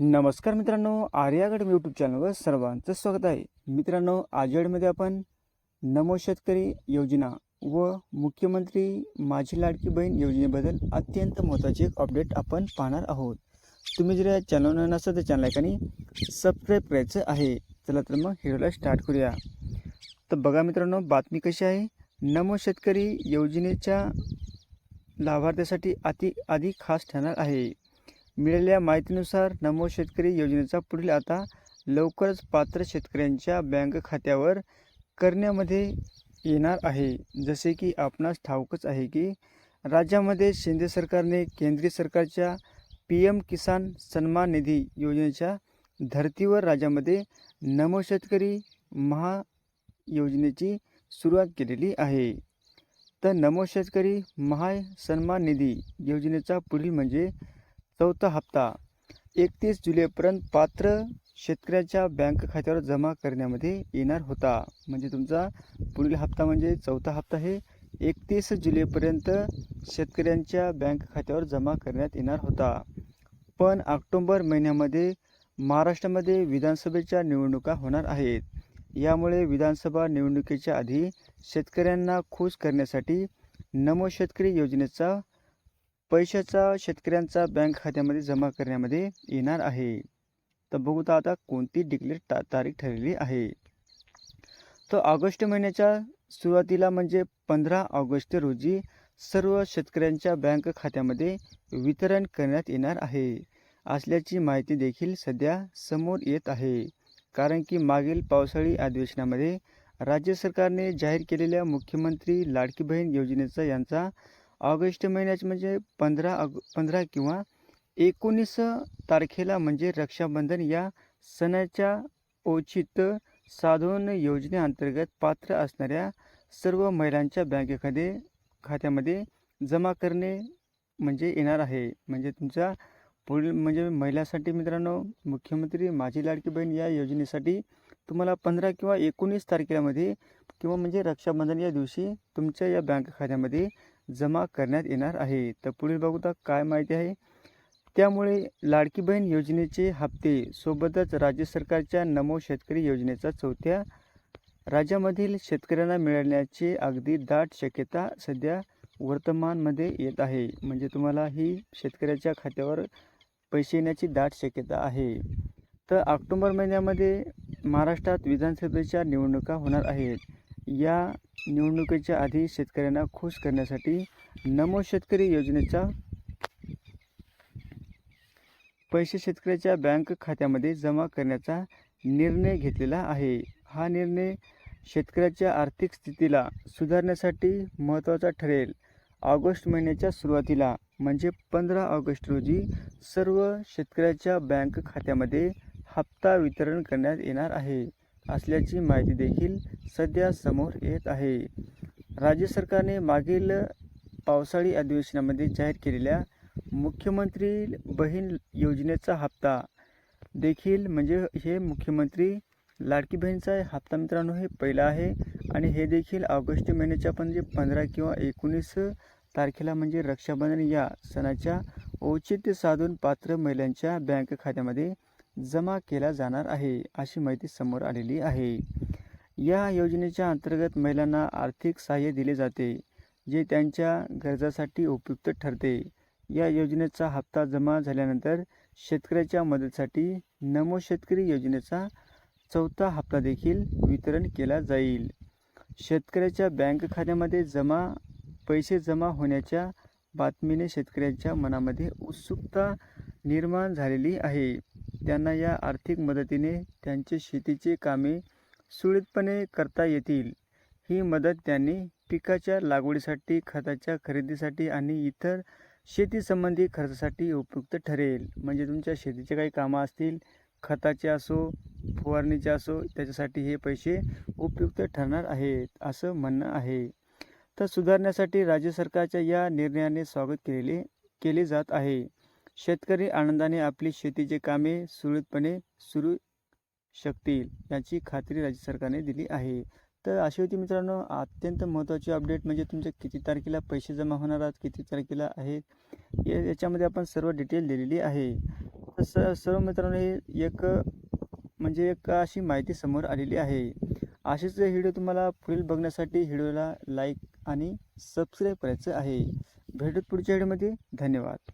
नमस्कार मित्रांनो आर्यागड यूट्यूब चॅनलवर सर्वांचं स्वागत आहे. मित्रांनो आजडमध्ये आपण नमो शेतकरी योजना व मुख्यमंत्री माझी लाडकी बहीण योजनेबद्दल अत्यंत महत्त्वाचे एक अपडेट आपण पाहणार आहोत. तुम्ही जर या चॅनलवर नसेल तर चॅनल एकाने सबस्क्राईब करायचं आहे. चला तर मग हिरोला स्टार्ट करूया. तर बघा मित्रांनो बातमी कशी आहे? नमो शेतकरी योजनेच्या लाभार्थ्यासाठी अति अधिक खास ठरणार आहे. मिळालेल्या माहितीनुसार नमो शेतकरी योजनेचा पुढील आता लवकरच पात्र शेतकऱ्यांच्या बँक खात्यावर करण्यामध्ये येणार आहे. जसे की आपणास ठाऊकच आहे की राज्यामध्ये शिंदे सरकारने केंद्रीय सरकारच्या पी एम किसान सन्मान निधी योजनेच्या धर्तीवर राज्यामध्ये नमो शेतकरी महा योजनेची सुरुवात केलेली आहे. तर नमो शेतकरी महा सन्मान निधी योजनेचा पुढील म्हणजे चौथा हप्ता. एकतीस जुलैपर्यंत पात्र शेतकऱ्याच्या बँक खात्यावर जमा करण्यामध्ये येणार होता. म्हणजे तुमचा पुढील हप्ता म्हणजे चौथा हप्ता हे एकतीस जुलैपर्यंत शेतकऱ्यांच्या बँक खात्यावर जमा करण्यात येणार होता. पण ऑक्टोंबर महिन्यामध्ये महाराष्ट्रामध्ये विधानसभेच्या निवडणुका होणार आहेत. यामुळे विधानसभा निवडणुकीच्या आधी शेतकऱ्यांना खुश करण्यासाठी नमो शेतकरी योजनेचा पैशाचा शेतकऱ्यांचा बँक खात्यामध्ये जमा करण्यामध्ये येणार आहे. तर बघू तर आता कोणती डिक्लेअर ता तारीख ठरलेली आहे. तर ऑगस्ट महिन्याच्या सुरुवातीला म्हणजे पंधरा ऑगस्ट रोजी सर्व शेतकऱ्यांच्या बँक खात्यामध्ये वितरण करण्यात येणार आहे. असल्याची माहिती देखील सध्या समोर येत आहे. कारण की मागील पावसाळी अधिवेशनामध्ये राज्य सरकारने जाहीर केलेल्या मुख्यमंत्री लाडकी बहीण योजनेचा यांचा ऑगस्ट महिन्याचे म्हणजे पंधरा ऑग पंधरा किंवा एकोणीस तारखेला म्हणजे रक्षाबंधन या सणाच्या औचित्य साधून योजनेअंतर्गत पात्र असणाऱ्या सर्व महिलांच्या बँकेमध्ये खात्यामध्ये जमा करणे म्हणजे येणार आहे. म्हणजे तुमच्या पुढील म्हणजे महिलासाठी मित्रांनो मुख्यमंत्री माझी लाडकी बहीण या योजनेसाठी तुम्हाला पंधरा किंवा एकोणीस तारखेमध्ये किंवा म्हणजे रक्षाबंधन या दिवशी तुमच्या या बँक खात्यामध्ये जमा करण्यात येणार आहे. तर पुढील बघूता काय माहिती आहे? त्यामुळे लाडकी बहीण योजनेचे हप्ते सोबतच राज्य सरकारच्या नमो शेतकरी योजनेचा चौथ्या राज्यामधील शेतकऱ्यांना मिळण्याची अगदी दाट शक्यता सध्या वर्तमानमध्ये येत आहे. म्हणजे तुम्हाला ही शेतकऱ्याच्या खात्यावर पैसे येण्याची दाट शक्यता आहे. तर ऑक्टोबर महिन्यामध्ये महाराष्ट्रात विधानसभेच्या निवडणुका होणार आहेत. या निवडणुकीच्या आधी शेतकऱ्यांना खुश करण्यासाठी नमो शेतकरी योजनेचा पैसे शेतकऱ्याच्या बँक खात्यामध्ये जमा करण्याचा निर्णय घेतलेला आहे. हा निर्णय शेतकऱ्याच्या आर्थिक स्थितीला सुधारण्यासाठी महत्त्वाचा ठरेल. ऑगस्ट महिन्याच्या सुरुवातीला म्हणजे पंधरा ऑगस्ट रोजी सर्व शेतकऱ्याच्या बँक खात्यामध्ये हप्ता वितरण करण्यात येणार आहे. असल्याची माहिती देखील सध्या समोर येत आहे. राज्य सरकारने मागील पावसाळी अधिवेशनामध्ये जाहीर केलेल्या मुख्यमंत्री बहीण योजनेचा हप्ता देखील म्हणजे हे मुख्यमंत्री लाडकी बहीणचा हप्ता मित्रांनो हे पहिला आहे. आणि हे देखील ऑगस्ट महिन्याच्या पण जे पंधरा किंवा एकोणीस तारखेला म्हणजे रक्षाबंधन या सणाच्या औचित्य साधून पात्र महिलांच्या बँक खात्यामध्ये जमा केला जाणार आहे अशी माहिती समोर आलेली आहे. या योजनेच्या अंतर्गत महिलांना आर्थिक सहाय्य दिले जाते जे त्यांच्या गरजासाठी उपयुक्त ठरते. या योजनेचा हप्ता जमा झाल्यानंतर शेतकऱ्याच्या मदतीसाठी नमो शेतकरी योजनेचा चौथा हप्ता देखील वितरण केला जाईल. शेतकऱ्याच्या बँक खात्यामध्ये जमा पैसे जमा होण्याच्या बातमीने शेतकऱ्यांच्या मनामध्ये उत्सुकता निर्माण झालेली आहे. त्यांना या आर्थिक मदतीने त्यांचे शेतीचे कामे सुरळीतपणे करता येतील. ही मदत त्यांनी पिकाच्या लागवडीसाठी खताच्या खरेदीसाठी आणि इतर शेतीसंबंधी खर्चासाठी उपयुक्त ठरेल. म्हणजे तुमच्या शेतीचे काही कामं असतील खताचे असो फवारणीचे असो त्याच्यासाठी हे पैसे उपयुक्त ठरणार आहेत असं म्हणणं आहे. तर सुधारण्यासाठी राज्य सरकारच्या या निर्णयाने स्वागत केलेले केले जात आहे. शेतकरी आनंदाने आपली शेतीचे कामे सुरळीतपणे सुरू शकतील याची खात्री राज्य सरकारने दिली आहे. तर अशी होती मित्रांनो अत्यंत महत्त्वाची अपडेट म्हणजे तुमच्या किती तारखेला पैसे जमा होणार आहात किती तारखेला आहेत या याच्यामध्ये आपण सर्व डिटेल दिलेली आहे. तसं सर्व मित्रांनो हे एक म्हणजे एक अशी माहिती समोर आलेली आहे. असेच व्हिडिओ तुम्हाला पुढील बघण्यासाठी व्हिडिओला लाईक आणि सबस्क्राईब करायचं आहे. भेटत पुढच्या व्हिडिओमध्ये धन्यवाद.